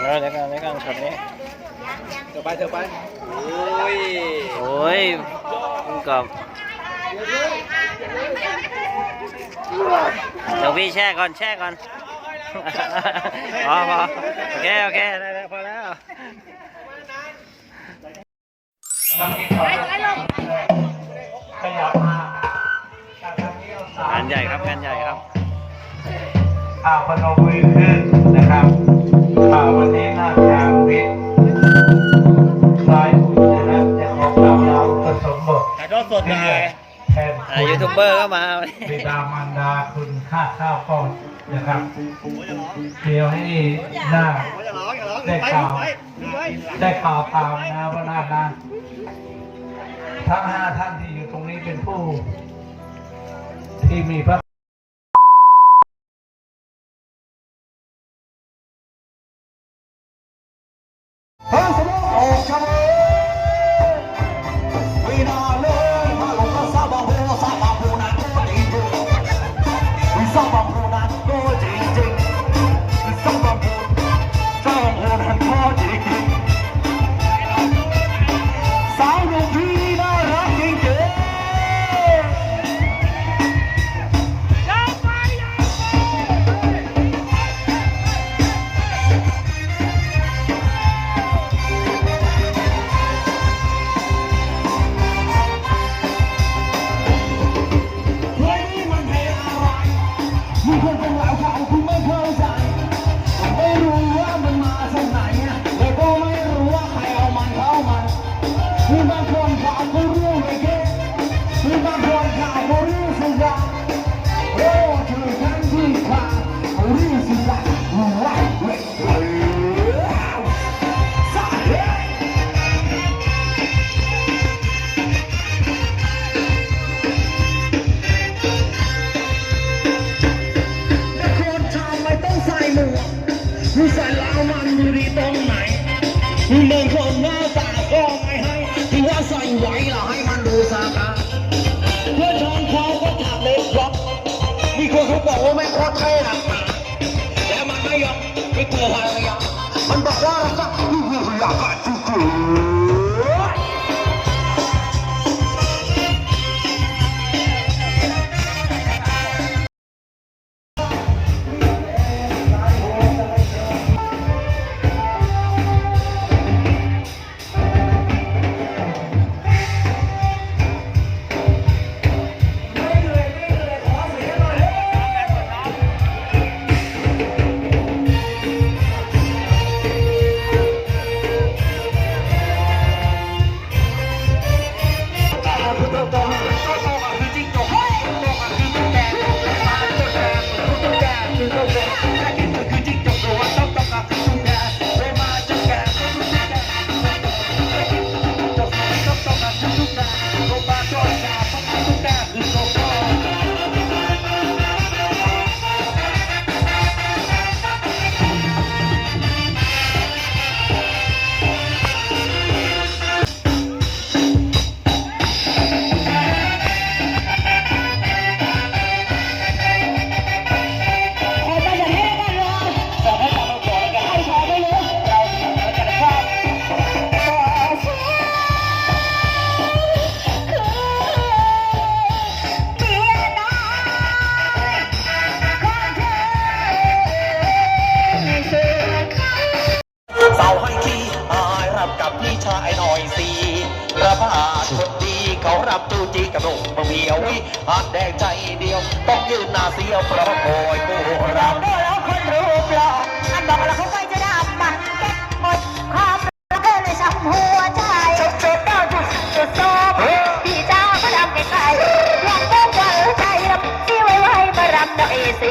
เดี๋ยวเดี๋ยวกันเดี๋ยวกันช็อตนี้เธอไปเธอไปโอ้ยโอ้ยคุณกอบเดี๋ยวพี่แช่ก่อนแช่ก่อนพอพอโอเคโอเคได้แล้วพอแล้วขยับมาจากทางนี้เอาสามงานใหญ่ครับงานใหญ่ครับอ่าพนมมือขึ้นนะครับ อ่าวันนี้น่าจะวิทย์คลายบุญนะครับจะขอกล่าวลาอุปสมบทถ่ายทอดสดหน่อยแทนอ่ายูทูบเบอร์ก็มาวันนี้บิดามารดาคุณค่าข้าวป้อนนะครับเดี๋ยวให้หน้าอย่าได้ข่าวได้ข่าวตามนะว่าหน้านะทั้งห้าท่านที่อยู่ตรงนี้เป็นผู้ที่มีพระ ว่าไม่โคตรเท่หนักหนาแต่มันไม่ยอมไม่กลัวอะไรอะมันบอกว่าเราจะอยากจะจุ๊ข ยววิหารแดงใจเดียว ต้องยืนหน้าเสียวเพราะโอยกูรับแล้วคนรูปหล่ออันบอกแล้วเขาไปจะดำมันเก็บหมดความรักเธอเลยช้ำหัวใจจบจบได้จุดจุดจบพี่จ้าเขาดำไกลๆอยากเต้นกันใจรำที่ไว้ไว้มารำหน่อยสิ